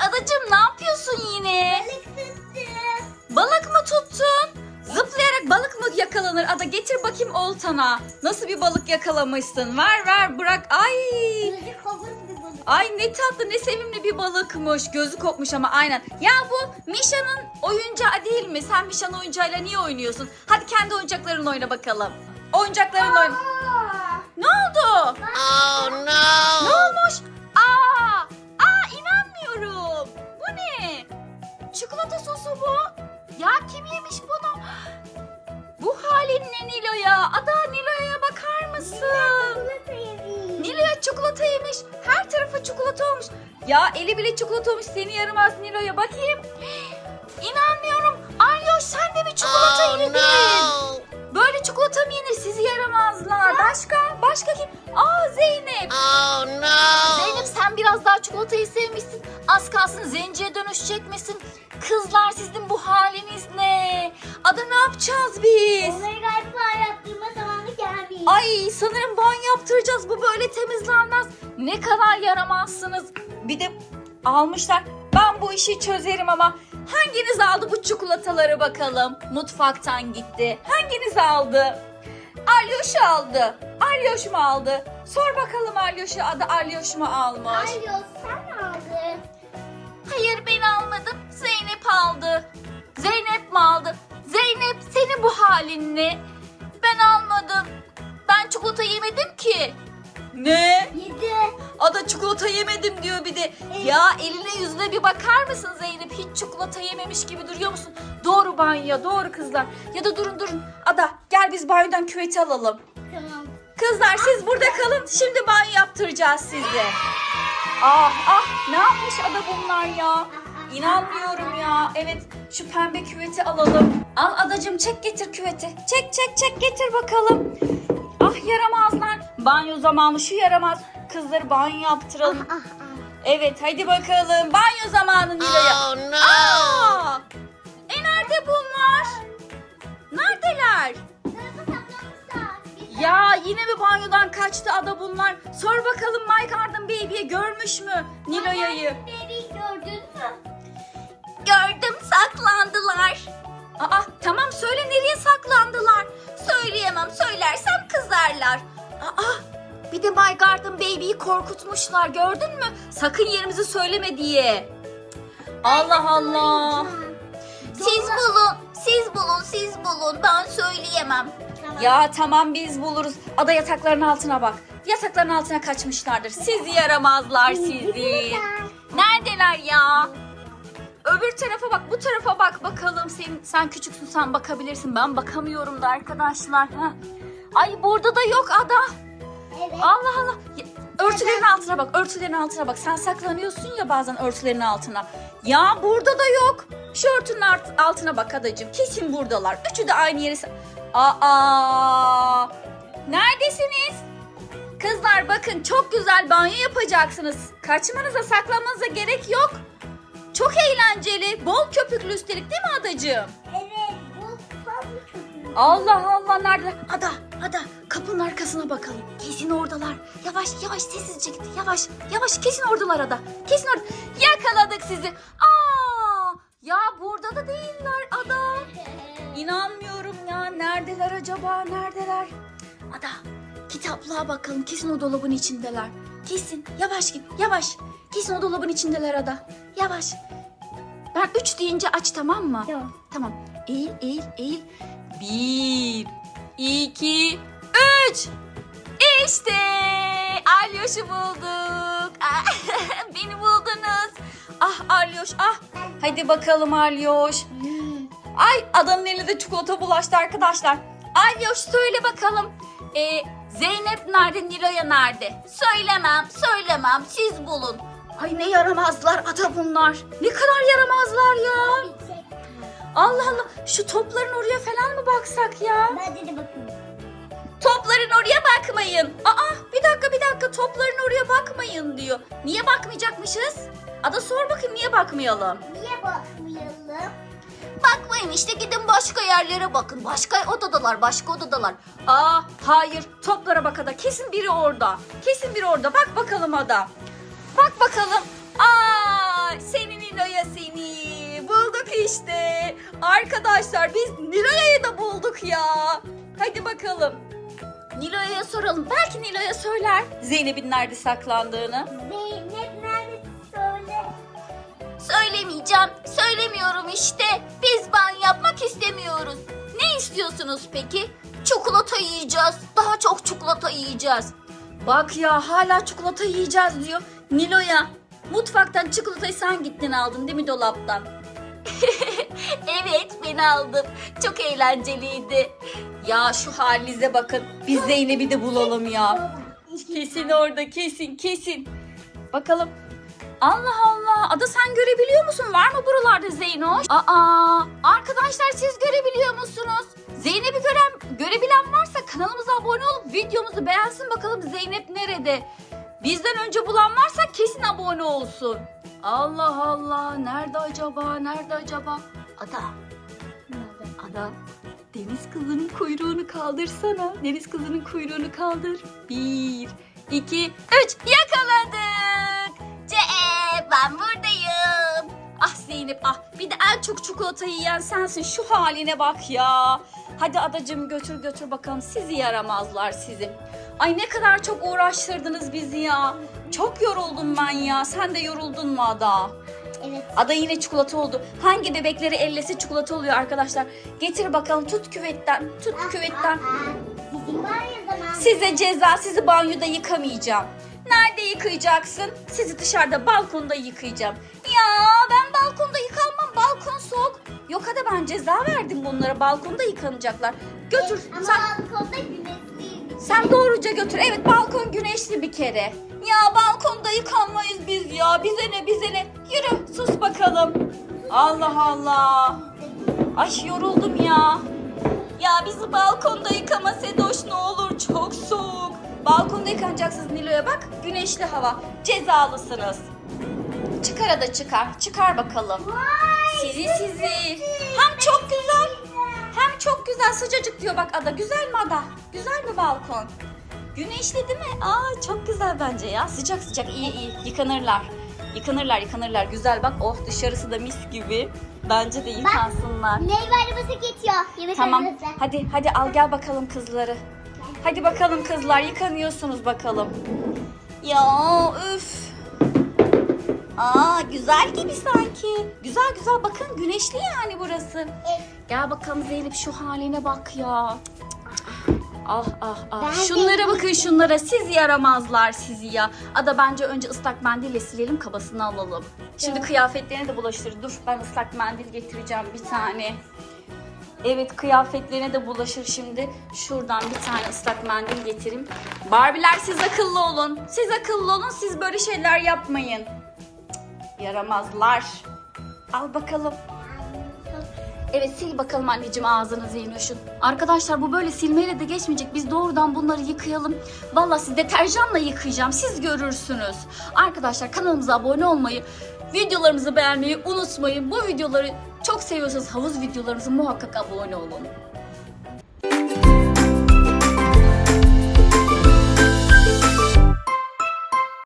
adacığım ne yapıyorsun yine? Balık tuttum. Balık mı tuttun? Zıplayarak balık mı yakalanır? Ada getir bakayım oltana. Nasıl bir balık yakalamışsın? Ver ver bırak. Ay. Gözü kabul bir balık. Ay ne tatlı ne sevimli bir balıkmış. Gözü kopmuş ama aynen. Ya bu Mişa'nın oyuncağı değil mi? Sen Mişa'nın oyuncağıyla niye oynuyorsun? Hadi kendi oyuncaklarınla oyna bakalım. Oyuncaklarınla oyna. Ne oldu? Oh Ne no! olmuş? Çikolata sosu bu. Ya kim yemiş bunu? Bu halin ne Nilo'ya? Ada Nilo'ya bakar mısın? Nilo'ya çikolata yemiş. Her tarafı çikolata olmuş. Ya eli bile çikolata olmuş. Seni yaramaz Nilo'ya. Bakayım. İnanmıyorum. Alyoş sen de mi çikolata Oh yedin? no! Böyle çikolata mı yenir? Sizi yaramazlar. Başka? Başka kim? Aa Zeynep. Oh no! Zeynep sen biraz daha çikolatayı sevmişsin. Az kalsın zenciye dönüşecekmişsin. Kızlar sizin bu haliniz ne? Ada ne yapacağız biz? Onları galiba yaptırma zamanı gelmiş. Ay sanırım banyo yaptıracağız. Bu böyle temizlenmez. Ne kadar yaramazsınız. Bir de almışlar. Ben bu işi çözerim ama hanginiz aldı bu çikolataları bakalım? Mutfaktan gitti. Hanginiz aldı? Alyoş aldı. Alyoş mu aldı? Sor bakalım Alyoş'a adı Alyoş mu almış? Ay yok sen ben almadım. Zeynep aldı. Zeynep mi aldı? Zeynep senin bu halin ne? Ben almadım. Ben çikolata yemedim ki. Ne? Yedi. Ada çikolata yemedim diyor bir de. Ya eline yüzüne bir bakar mısın Zeynep? Hiç çikolata yememiş gibi duruyor musun? Doğru banyo, doğru kızlar. Ya da durun durun. Ada gel biz banyodan küveti alalım. Tamam. Kızlar siz burada kalın. Şimdi banyo yaptıracağız size. Ah ah ne yapmış ada bunlar ya? İnanmıyorum ya. Evet şu pembe küveti alalım. Al adacım çek getir küveti. Çek çek çek getir bakalım. Ah yaramazlar. Banyo zamanı şu yaramaz. Kızları banyo yaptıralım. Ah ah. Evet hadi bakalım. Banyo zamanı Nilo'ya. Oh no! Aa! E nerede bunlar? Neredeler? Ya yine mi banyodan kaçtı ada bunlar? Sor bakalım Mike Arden Baby'ye görmüş mü Nilo'ya'yı? Bebeği gördün mü? Gördüm saklandılar. Aa tamam söyle nereye saklandılar? Söyleyemem söylersem kızarlar. Aa bir de My Garden Baby'yi korkutmuşlar gördün mü? Sakın yerimizi söyleme diye. Allah Allah. Siz bulun, siz bulun, siz bulun. Ben söyleyemem. Ya tamam biz buluruz. Ada yatakların altına bak. Yatakların altına kaçmışlardır. Sizi yaramazlar sizi. Neredeler ya? Öbür tarafa bak, bu tarafa bak bakalım. Sen, sen küçüksün, sen bakabilirsin. Ben bakamıyorum da arkadaşlar. Ha. Ay burada da yok Ada. Evet. Allah Allah. Örtülerin altına bak, örtülerin altına bak. Sen saklanıyorsun ya bazen örtülerin altına. Ya burada da yok. Şu örtünün altına bak adacığım. Kesin buradalar. Üçü de aynı yere... Aa! Neredesiniz? Kızlar bakın çok güzel banyo yapacaksınız. Kaçmanıza saklanmanıza gerek yok. Çok eğlenceli. Bol köpüklü üstelik değil mi adacığım? Evet. Bu fazla kötü. Allah Allah nerede? Ada, Ada kapının arkasına bakalım. Kesin oradalar. Yavaş yavaş sessizce git. Yavaş yavaş kesin oradalar Ada. Kesin orada. Yakaladık sizi. Aa! Ya burada da değiller Ada. İnanmıyorum ya. Neredeler acaba? Neredeler? Ada kitaplığa bakalım. Kesin o dolabın içindeler. Kesin. Yavaş git. Yavaş. Kesin o dolabın içindeler Ada. Yavaş. Ben üç deyince aç tamam mı? Tamam. Tamam. Eğil, eğil, eğil. Bir, iki, üç. İşte Alyoş'u bulduk. Beni buldunuz. Ah Alyoş, ah. Hadi bakalım Alyoş. Ay adamın eline de çikolata bulaştı arkadaşlar. Alyoş söyle bakalım. Ee, Zeynep nerede, Nilo'ya nerede? Söylemem, söylemem. Siz bulun. Ay ne yaramazlar ada bunlar. Ne kadar yaramazlar ya. Allah Allah şu topların oraya falan mı baksak ya? Ben de bakın. Topların oraya bakmayın. Aa bir dakika bir dakika topların oraya bakmayın diyor. Niye bakmayacakmışız? Ada sor bakayım niye bakmayalım? Niye bakmayalım? Bakmayın işte gidin başka yerlere bakın. Başka odadalar başka odadalar. Aa hayır toplara bak Ada kesin biri orada. Kesin biri orada bak bakalım Ada. Bak bakalım. Aa, seni Nilo'ya seni. Bulduk işte. Arkadaşlar biz Nilo'ya'yı da bulduk ya. Hadi bakalım. Nilo'ya soralım. Belki Nilo'ya söyler Zeynep'in nerede saklandığını. Zeynep nerede söyle. Söylemeyeceğim. Söylemiyorum işte. Biz ban yapmak istemiyoruz. Ne istiyorsunuz peki? Çikolata yiyeceğiz. Daha çok çikolata yiyeceğiz. Bak ya hala çikolata yiyeceğiz diyor. Nilo'ya mutfaktan çikolatayı sen gittin aldın değil mi dolaptan? evet ben aldım. Çok eğlenceliydi. Ya şu halinize bakın. Biz Zeynep'i de bulalım ya. Kesin orada kesin kesin. Bakalım. Allah Allah. Ada sen görebiliyor musun? Var mı buralarda Zeynoş? Aa, arkadaşlar siz görebiliyor musunuz? Zeynep'i gören, görebilen varsa kanalımıza abone olup videomuzu beğensin bakalım Zeynep nerede? Bizden önce bulan varsa kesin abone olsun. Allah Allah. Nerede acaba? Nerede acaba? Ada. Ada. Deniz kızının kuyruğunu kaldırsana. Deniz kızının kuyruğunu kaldır. Bir, iki, üç. Yakaladık. Ce ben buradayım. Ah Zeynep ah. Bir de en çok çikolatayı yiyen sensin. Şu haline bak ya. Hadi adacığım götür götür bakalım. Sizi yaramazlar sizi. Ay ne kadar çok uğraştırdınız bizi ya. Çok yoruldum ben ya. Sen de yoruldun mu Ada? Evet. Ada yine çikolata oldu. Hangi bebekleri ellesi çikolata oluyor arkadaşlar? Getir bakalım tut küvetten. Tut küvetten. Bizim var ya zaman. Size ceza sizi banyoda yıkamayacağım. Nerede yıkayacaksın? Sizi dışarıda balkonda yıkayacağım. Ya ben balkonda yıkanmam. Balkon soğuk. Yok hadi ben ceza verdim bunlara. Balkonda yıkanacaklar. Götür. Ama Sen, balkonda güneşliydi. sen doğruca götür. Evet balkon güneşli bir kere. Ya balkonda yıkanmayız biz ya. Bize ne bize ne. Yürü sus bakalım. Allah Allah. Ay yoruldum ya. Ya bizi balkonda yıkama Sedoş ne olur çok soğuk. Balkonda yıkanacaksınız Nilo'ya bak güneşli hava. Cezalısınız. Çıkar da çıkar. Çıkar bakalım. Sizi sizi. Hem çok güzel. Hem çok güzel sıcacık diyor bak Ada. Güzel mi Ada? Güzel mi balkon? Güneşli değil mi? Aa çok güzel bence ya. Sıcak sıcak iyi iyi. Yıkanırlar. Yıkanırlar yıkanırlar. Güzel bak oh dışarısı da mis gibi. Bence de yıkansınlar. Meyve arabası geçiyor. Yemek Tamam. arabası. Hadi hadi al gel bakalım kızları. Hadi bakalım kızlar yıkanıyorsunuz bakalım. Ya üf. Aa güzel gibi sanki. Güzel güzel bakın güneşli yani burası. Gel bakalım Zeynep şu haline bak ya. Ah ah ah. Ben şunlara Zeynep- bakın şunlara. Siz yaramazlar sizi ya. Ada bence önce ıslak mendille silelim kabasını alalım. Şimdi Tamam. kıyafetlerini de bulaştır. Dur ben ıslak mendil getireceğim bir tane. Evet kıyafetlerine de bulaşır şimdi. Şuradan bir tane ıslak mendil getireyim. Barbiler siz akıllı olun. Siz akıllı olun. Siz böyle şeyler yapmayın. Yaramazlar. Al bakalım. Evet sil bakalım anneciğim ağzını Zeynoş'un. Arkadaşlar bu böyle silmeyle de geçmeyecek. Biz doğrudan bunları yıkayalım. Vallahi siz deterjanla yıkayacağım. Siz görürsünüz. Arkadaşlar kanalımıza abone olmayı, videolarımızı beğenmeyi unutmayın. Bu videoları çok seviyorsanız havuz videolarımıza muhakkak abone olun.